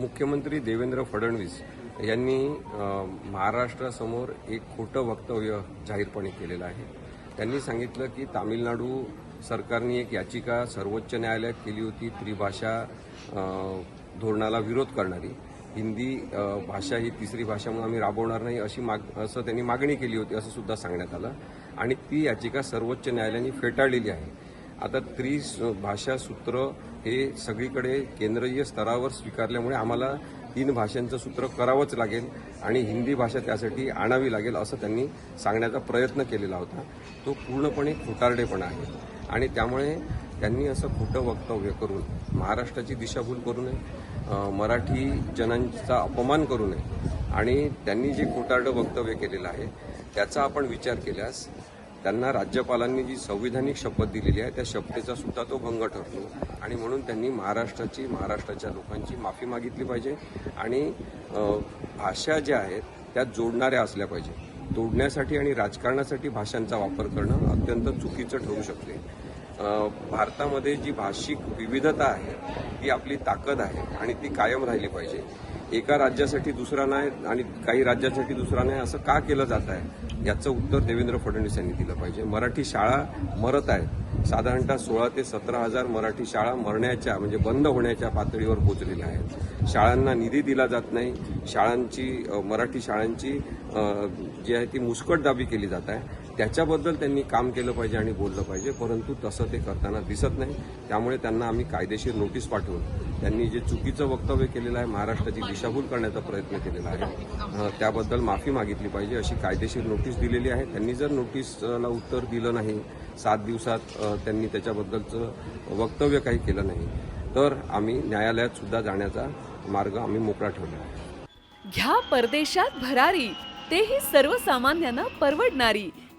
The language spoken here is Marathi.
मुख्यमंत्री देवेंद्र फडणवीस यांनी महाराष्ट्रासमोर एक खोटं वक्तव्य जाहीरपणे केलेलं आहे. त्यांनी सांगितलं की तामिळनाडू सरकारने एक याचिका सर्वोच्च न्यायालयात केली होती त्रिभाषा धोरणाला विरोध करणारी. हिंदी भाषा ही तिसरी भाषा म्हणून आम्ही राबवणार नाही अशी माग असं त्यांनी मागणी केली होती असं सुद्धा सांगण्यात आलं. आणि ती याचिका सर्वोच्च न्यायालयाने फेटाळलेली आहे. आता त्रि भाषा सूत्र हे सगळीकडे केंद्रीय स्तरावर स्वीकारल्यामुळे आम्हाला तीन भाषांचं सूत्र करावंच लागेल आणि हिंदी भाषा त्यासाठी आणावी लागेल असं त्यांनी सांगण्याचा प्रयत्न केलेला होता. तो पूर्णपणे खोटारडेपणा आहे. आणि त्यामुळे त्यांनी असं खोटं वक्तव्य करून महाराष्ट्राची दिशाभूल करू नये मराठी जनांचा अपमान करू नये आणि त्यांनी जे खोटारडं वक्तव्य केलेलं आहे त्याचा आपण विचार केल्यास त्यांना राज्यपालांनी जी संविधानिक शपथ दिलेली आहे त्या शपथेचा सुद्धा तो भंग ठरतो. आणि म्हणून त्यांनी महाराष्ट्राची महाराष्ट्राच्या लोकांची माफी मागितली पाहिजे आणि भाषा ज्या आहेत त्या जोडणाऱ्या असल्या पाहिजे. तोडण्यासाठी आणि राजकारणासाठी भाषांचा वापर करणं अत्यंत चुकीचं ठरू शकते. भारतामध्ये जी भाषिक विविधता आहे ती आपली ताकद आहे आणि ती कायम राहिली पाहिजे. एका राज्यासाठी दुसरा नाही आणि काही राज्यासाठी दुसरा नाही असं का केलं जात आहे? याचं उत्तर देवेंद्र फडणवीस यांनी दिलं पाहिजे. मराठी शाळा मरत आहेत साधारणतः सोळा ते सतरा हजार मराठी शाळा मरण्याच्या म्हणजे बंद होण्याच्या पातळीवर पोचलेल्या आहेत. शाळांना निधी दिला जात नाही. शाळांची मराठी शाळांची जी आहे ती मुस्कटदाबी केली जात आहे. त्याच्याबद्दल त्यांनी काम केलं पाहिजे आणि बोललं पाहिजे परंतु तसं ते करताना दिसत नाही. त्यामुळे त्यांना आम्ही कायदेशीर नोटीस पाठवून त्यांनी जे चुकीचं वक्तव्य केलेलं आहे महाराष्ट्राची दिशाभूल करण्याचा प्रयत्न केलेला आहे त्याबद्दल माफी मागितली पाहिजे अशी कायदेशीर नोटीस दिलेली आहे. त्यांनी जर नोटीसला उत्तर दिलं नाही सात दिवसात त्यांनी त्याच्याबद्दलचं वक्तव्य काही केलं नाही तर आम्ही न्यायालयात सुद्धा जाण्याचा मार्ग आम्ही मोकळा ठेवला आहे. घ्या परदेशात भरारी तेही सर्वसामान्यांना परवडणारी.